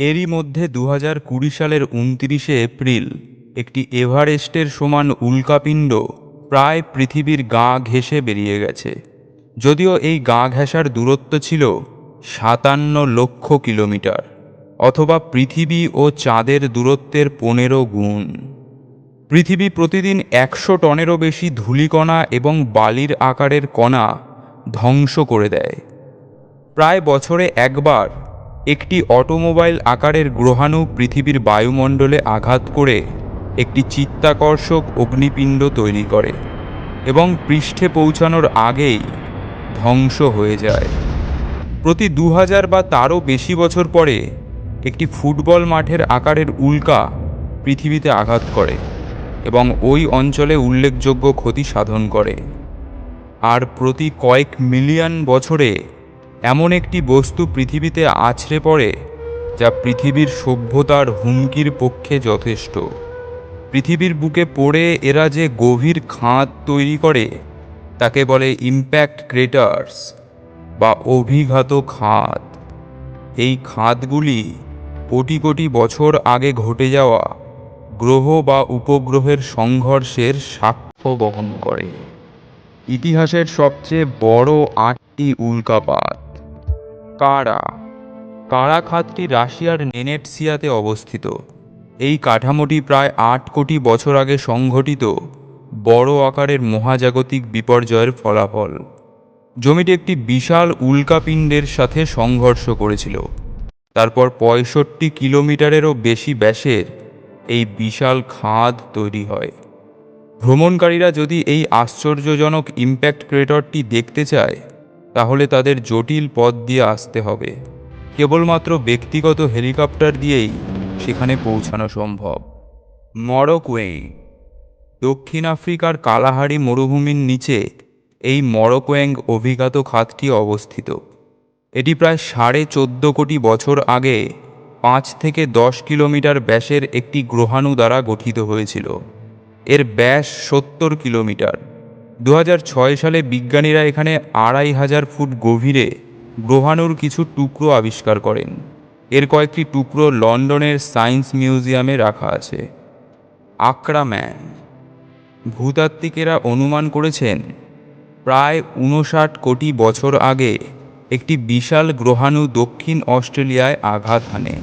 এরই মধ্যে দু কুড়ি সালের উনত্রিশে এপ্রিল একটি এভারেস্টের সমান উল্কাপিণ্ড প্রায় পৃথিবীর গা ঘেঁষে বেরিয়ে গেছে। যদিও এই গা ঘেঁষার দূরত্ব ছিল সাতান্ন লক্ষ কিলোমিটার অথবা পৃথিবী ও চাঁদের দূরত্বের পনেরো গুণ। পৃথিবী প্রতিদিন একশো টনেরও বেশি ধূলিকণা এবং বালির আকারের কণা ধ্বংস করে দেয়। প্রায় বছরে একবার একটি অটোমোবাইল আকারের গ্রহাণু পৃথিবীর বায়ুমণ্ডলে আঘাত করে একটি চিত্তাকর্ষক অগ্নিপিণ্ড তৈরি করে এবং পৃষ্ঠে পৌঁছানোর আগেই ধ্বংস হয়ে যায়। প্রতি দু হাজার বা তারও বেশি বছর পরে একটি ফুটবল মাঠের আকারের উল্কা পৃথিবীতে আঘাত করে এবং ওই অঞ্চলে উল্লেখযোগ্য ক্ষতি সাধন করে। আর প্রতি কয়েক মিলিয়ন বছরে এমন একটি বস্তু পৃথিবীতে আছড়ে পড়ে, যা পৃথিবীর সভ্যতার হুমকির পক্ষে যথেষ্ট। পৃথিবীর বুকে পড়ে এরা যে গভীর খাঁদ তৈরি করে, তাকে বলে ইম্প্যাক্ট ক্রেটার্স বা অভিঘাত খাত এই খাতগুলি কোটি কোটি বছর আগে ঘটে যাওয়া গ্রহ বা উপগ্রহের সংঘর্ষের সাক্ষ্য বহন করে। ইতিহাসের সবচেয়ে বড় আটটি উল্কাপাত। কারা? কারা খাতটি রাশিয়ার নেনেটসিয়াতে অবস্থিত। এই কাঠামোটি প্রায় আট কোটি বছর আগে সংঘটিত বড় আকারের মহাজাগতিক বিপর্যয়ের ফলাফল। জমিটি একটি বিশাল উল্কাপিণ্ডের সাথে সংঘর্ষ করেছিল। তারপর পঁয়ষট্টি কিলোমিটারেরও বেশি ব্যাসের এই বিশাল খাদ তৈরি হয়। ভ্রমণকারীরা যদি এই আশ্চর্যজনক ইম্প্যাক্ট ক্রেটরটি দেখতে চায় তাহলে তাদের জটিল পথ দিয়ে আসতে হবে। কেবলমাত্র ব্যক্তিগত হেলিকপ্টার দিয়েই সেখানে পৌঁছানো সম্ভব। মরকোয়ে দক্ষিণ আফ্রিকার কালাহারি মরুভূমির নিচে এই মরকোয়াং অভিঘাত খাতটি অবস্থিত। এটি প্রায় সাড়ে চোদ্দ কোটি বছর আগে পাঁচ থেকে দশ কিলোমিটার ব্যাসের একটি গ্রহাণু দ্বারা গঠিত হয়েছিল। এর ব্যাস সত্তর কিলোমিটার। দু হাজার ছয় সালে বিজ্ঞানীরা এখানে আড়াই হাজার ফুট গভীরে গ্রহাণুর কিছু টুকরো আবিষ্কার করেন। এর কয়েকটি টুকরো লন্ডনের সায়েন্স মিউজিয়ামে রাখা আছে। আক্রাম্যান ভূতাত্ত্বিকেরা অনুমান করেছেন, প্রায় উনষাট কোটি বছর আগে একটি বিশাল গ্রহাণু দক্ষিণ অস্ট্রেলিয়ায় আঘাত হানে।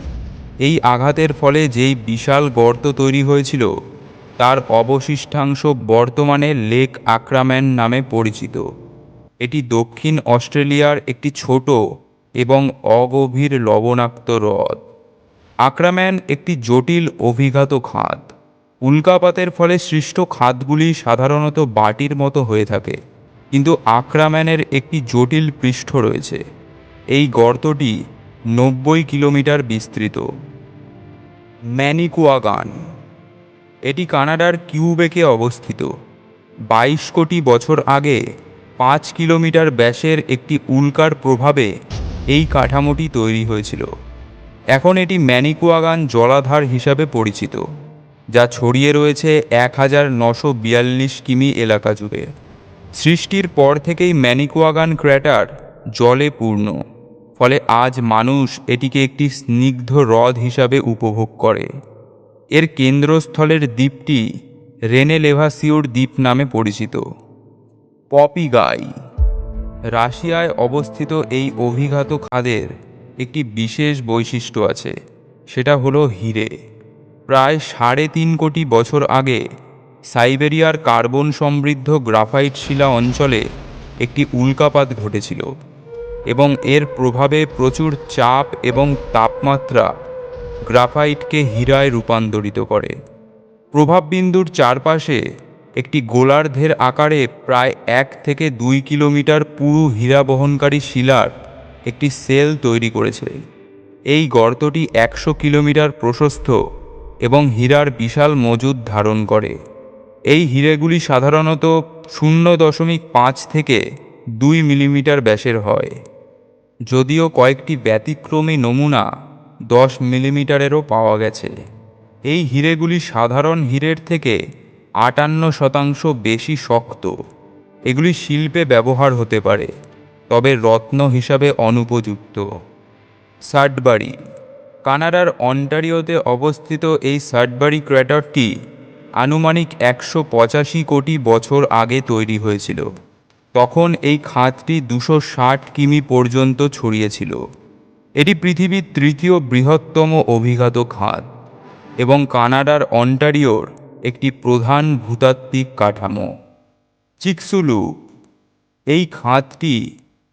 এই আঘাতের ফলে যেই বিশাল গর্ত তৈরি হয়েছিল তার অবশিষ্টাংশ বর্তমানে লেক আক্রাম্যান নামে পরিচিত। এটি দক্ষিণ অস্ট্রেলিয়ার একটি ছোট এবং অগভীর লবণাক্ত হ্রদ। আক্রাম্যান একটি জটিল অভিঘাত খাত উল্কাপাতের ফলে সৃষ্ট খাতগুলি সাধারণত বাটির মতো হয়ে থাকে, কিন্তু আক্রাম্যানের একটি জটিল পৃষ্ঠ রয়েছে। এই গর্তটি নব্বই কিলোমিটার বিস্তৃত। ম্যানিকুয়াগান এটি কানাডার কিউবেকে অবস্থিত। বাইশ কোটি বছর আগে পাঁচ কিলোমিটার ব্যাসের একটি উল্কার প্রভাবে এই কাঠামোটি তৈরি হয়েছিল। এখন এটি ম্যানিকুয়াগান জলাধার হিসাবে পরিচিত, যা ছড়িয়ে রয়েছে এক হাজার নশো বিয়াল্লিশ কিমি এলাকা জুড়ে। সৃষ্টির পর থেকেই ম্যানিকুয়াগান ক্র্যাটার জলে পূর্ণ, ফলে আজ মানুষ এটিকে একটি স্নিগ্ধ হ্রদ হিসাবে উপভোগ করে। এর কেন্দ্রস্থলের দ্বীপটি রেনে লেভাসিওর দ্বীপ নামে পরিচিত। পপিগাই রাশিয়ায় অবস্থিত এই অভিঘাত খাদের একটি বিশেষ বৈশিষ্ট্য আছে, সেটা হলো হিরে। প্রায় সাড়ে তিন কোটি বছর আগে সাইবেরিয়ার কার্বন সমৃদ্ধ গ্রাফাইট শিলা অঞ্চলে একটি উল্কাপাত ঘটেছিল এবং এর প্রভাবে প্রচুর চাপ এবং তাপমাত্রা গ্রাফাইটকে হীরায় রূপান্তরিত করে। প্রভাববিন্দুর চারপাশে একটি গোলার্ধের আকারে প্রায় এক থেকে দুই কিলোমিটার পুরু হীরা বহনকারী শিলার একটি সেল তৈরি করেছে। এই গর্তটি একশো কিলোমিটার প্রশস্ত এবং হীরার বিশাল মজুদ ধারণ করে। এই হিরেগুলি সাধারণত শূন্য দশমিক পাঁচ থেকে দুই মিলিমিটার ব্যাসের হয়। যদিও কয়েকটি ব্যতিক্রমী নমুনা দশ মিলিমিটারেরও পাওয়া গেছে। এই হিরেগুলি সাধারণ হীরের থেকে আটান্ন শতাংশ বেশি শক্ত। এগুলি শিল্পে ব্যবহার হতে পারে, তবে রত্ন হিসাবে অনুপযুক্ত। সাটবাড়ি কানাডার অন্টারিওতে অবস্থিত এই সাডবারি ক্র্যাটারটি আনুমানিক একশো পঁচাশি কোটি বছর আগে তৈরি হয়েছিল। তখন এই খাতটি দুশো ষাট কিমি পর্যন্ত ছড়িয়েছিল। এটি পৃথিবীর তৃতীয় বৃহত্তম অভিঘাত খাত এবং কানাডার অন্টারিওর একটি প্রধান ভূতাত্ত্বিক কাঠামো। চিকসুলু, এই খাতটি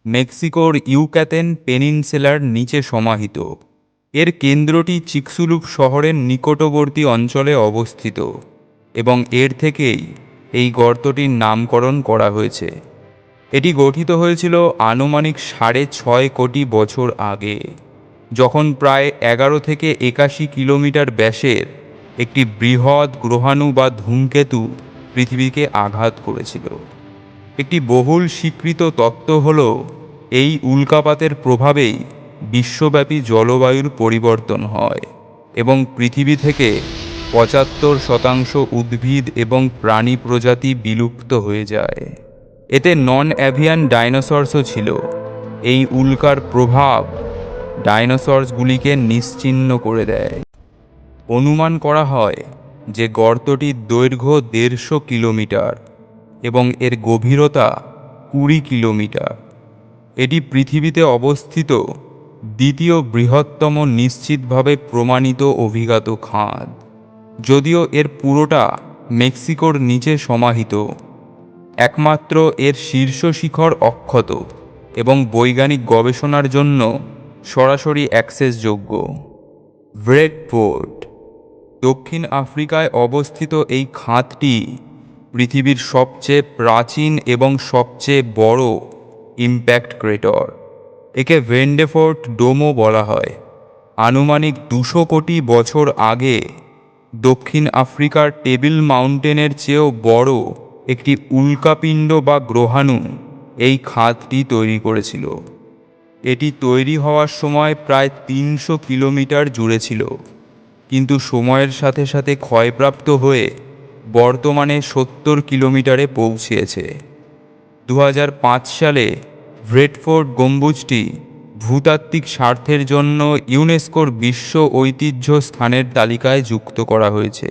মেক্সিকোর ইউক্যাতেন পেনিনসেলার নিচে সমাহিত। এর কেন্দ্রটি চিকসুলুপ শহরের নিকটবর্তী অঞ্চলে অবস্থিত এবং এর থেকেই এই গর্তটির নামকরণ করা হয়েছে। এটি গঠিত হয়েছিল আনুমানিক সাড়ে ছয় কোটি বছর আগে, যখন প্রায় এগারো থেকে একাশি কিলোমিটার ব্যাসের একটি বৃহৎ গ্রহাণু বা ধূমকেতু পৃথিবীকে আঘাত করেছিল। একটি বহুল স্বীকৃত তত্ত্ব হল, এই উল্কাপাতের প্রভাবেই বিশ্বব্যাপী জলবায়ুর পরিবর্তন হয় এবং পৃথিবী থেকে পঁচাত্তর শতাংশ উদ্ভিদ এবং প্রাণী প্রজাতি বিলুপ্ত হয়ে যায়। এতে নন অ্যাভিয়ান ডাইনোসরসও ছিল। এই উল্কার প্রভাব ডাইনোসরসগুলিকে নিশ্চিহ্ন করে দেয়। অনুমান করা হয় যে গর্তটির দৈর্ঘ্য দেড়শো কিলোমিটার এবং এর গভীরতা কুড়ি কিলোমিটার। এটি পৃথিবীতে অবস্থিত দ্বিতীয় বৃহত্তম নিশ্চিতভাবে প্রমাণিত অভিঘাত খাদ। যদিও এর পুরোটা মেক্সিকোর নিচে সমাহিত। একমাত্র এর শীর্ষ শিখর অক্ষত এবং বৈজ্ঞানিক গবেষণার জন্য সরাসরি অ্যাক্সেসযোগ্য ব্রেকফোর্ট দক্ষিণ আফ্রিকায় অবস্থিত এই খাতটি পৃথিবীর সবচেয়ে প্রাচীন এবং সবচেয়ে বড় ইম্প্যাক্ট ক্রেটর। একে ভেন্ডেফোর্ট ডোমো বলা হয়। আনুমানিক দুশো কোটি বছর আগে দক্ষিণ আফ্রিকার টেবিল মাউন্টেনের চেয়েও বড় একটি উল্কাপিণ্ড বা গ্রহাণু এই খাতটি তৈরি করেছিল। এটি তৈরি হওয়ার সময় প্রায় তিনশো কিলোমিটার জুড়ে ছিল, কিন্তু সময়ের সাথে সাথে ক্ষয়প্রাপ্ত হয়ে বর্তমানে সত্তর কিলোমিটারে পৌঁছেছে। দু হাজার পাঁচ সালে ভ্রেটফোর্ড গম্বুজটি ভূতাত্ত্বিক স্বার্থের জন্য ইউনেস্কোর বিশ্ব ঐতিহ্য স্থানের তালিকায় যুক্ত করা হয়েছে।